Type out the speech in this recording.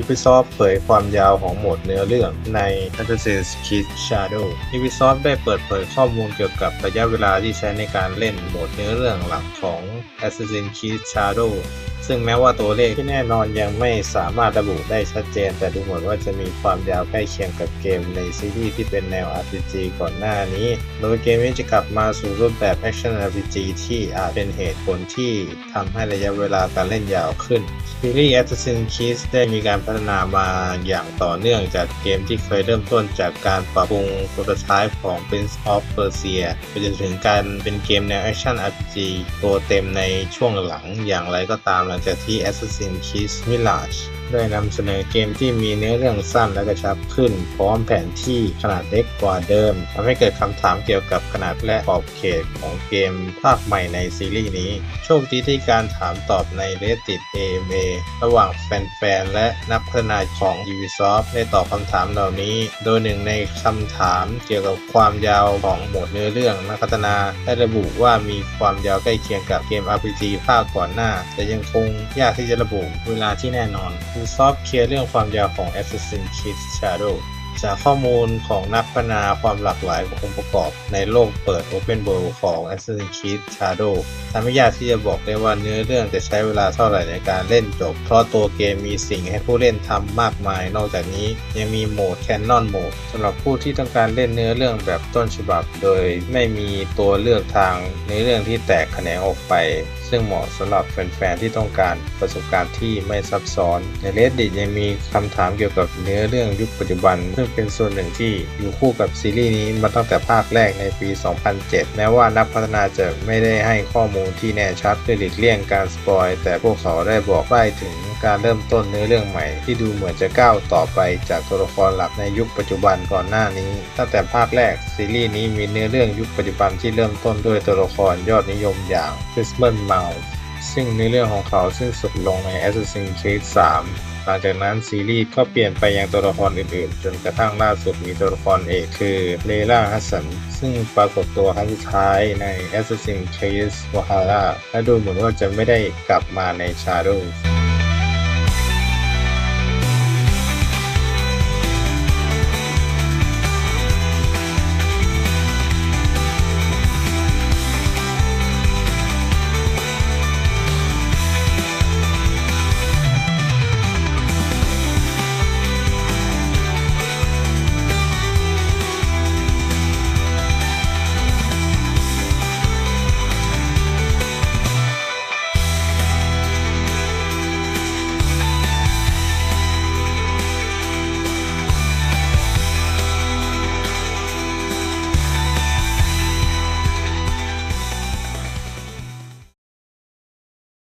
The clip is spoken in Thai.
Ubisoft เผยความยาวของโหมดเนื้อเรื่องใน Assassin's Creed Shadow Ubisoft ได้เปิดเผยข้อมูลเกี่ยวกับระยะเวลาที่ใช้ในการเล่นโหมดเนื้อเรื่องหลักของ Assassin's Creed Shadow ซึ่งแม้ว่าตัวเลขที่แน่นอนยังไม่สามารถระบุได้ชัดเจน แต่ดูเหมือนว่าจะมีความยาวใกล้เคียงกับเกมในซีรีส์ที่เป็นแนว RPG ก่อนหน้านี้ โดยเกมนี้จะกลับมาสู่รูปแบบ Action RPG ที่อาจเป็นเหตุผลที่ทำให้ระยะเวลาการเล่นยาวขึ้นซีรีส์ Assassin's Creed ได้มีการพัฒนามาอย่างต่อเนื่องจากเกมที่เคยเริ่มต้นจากการปรับปรุงโปรโตไทป์ของ Prince of Persia ไปจนถึงการเป็นเกมแนว Action RPG ตัวเต็มในช่วงหลังอย่างไรก็ตามหลังจากที่ Assassin's Creed Mirage ได้นำเสนอเกมที่มีเนื้อเรื่องสั้นและกระชับขึ้น พร้อมแผนที่ขนาดเล็กกว่าเดิมทำให้เกิดคำถามเกี่ยวกับขนาดและขอบเขตของเกมภาคใหม่ในซีรีส์นี้ โชคดีที่การถามตอบใน Reddit AMA ระหว่างแฟนๆและนักพัฒนาของ Ubisoft ได้ตอบคำถามเหล่านี้ โดยหนึ่งในคำถามเกี่ยวกับความยาวของโหมดเนื้อเรื่องนักพัฒนาได้ระบุว่ามีความยาวใกล้เคียงกับเกม RPG ภาคก่อนหน้า แต่ยังคงยากที่จะระบุเวลาที่แน่นอน Ubisoft เคลียร์เรื่องความยาวของ Assassin's Creed Shadow จากข้อมูลของนักพัฒนาความหลากหลายขององค์ประกอบในโลกเปิด Open World ของ Assassin's Creed Shadow ทำให้ยากที่จะบอกได้ว่าเนื้อเรื่องจะใช้เวลาเท่าไหร่ในการเล่นจบ เพราะตัวเกมมีสิ่งให้ผู้เล่นทำมากมาย นอกจากนี้ยังมีโหมด Canon Mode สำหรับผู้ที่ต้องการเล่นเนื้อเรื่องแบบต้นฉบับ โดยไม่มีตัวเลือกทางเนื้อเรื่องที่แตกแขนงออกไป ซึ่งเหมาะสำหรับแฟนๆที่ต้องการประสบการณ์ที่ไม่ซับซ้อน ใน Reddit ยังมีคำถามเกี่ยวกับเนื้อเรื่องยุคปัจจุบัน ซึ่งเป็นส่วนหนึ่งที่อยู่คู่กับซีรีส์นี้มาตั้งแต่ภาคแรกในปี 2007 แม้ว่านักพัฒนาจะไม่ได้ให้ข้อมูลที่แน่ชัดเพื่อหลีกเลี่ยงการสปอยแต่พวกเขาได้บอกได้ถึงการเริ่มต้นเนื้อเรื่องใหม่ ที่ดูเหมือนจะก้าวต่อไปจากตัวละครหลักในยุคปัจจุบันก่อนหน้านี้ ตั้งแต่ภาคแรกซีรีส์นี้มีเนื้อเรื่องยุคปัจจุบันที่เริ่มต้นด้วยตัวละครยอดนิยมอย่างาซึ่งในเรื่องของเขาซึ่งสุดลงใน Assassin's Creed 3 หลังจากนั้นซีรีส์ก็เปลี่ยนไปยังตัวละครอื่นๆ จนกระทั่งล่าสุดมีตัวละครเอกคือเลล่าฮัสสันซึ่งปรากฏตัวครั้งสุดท้ายใน Assassin's Creed Valhalla และดูเหมือนว่าจะไม่ได้กลับมาใน Shadows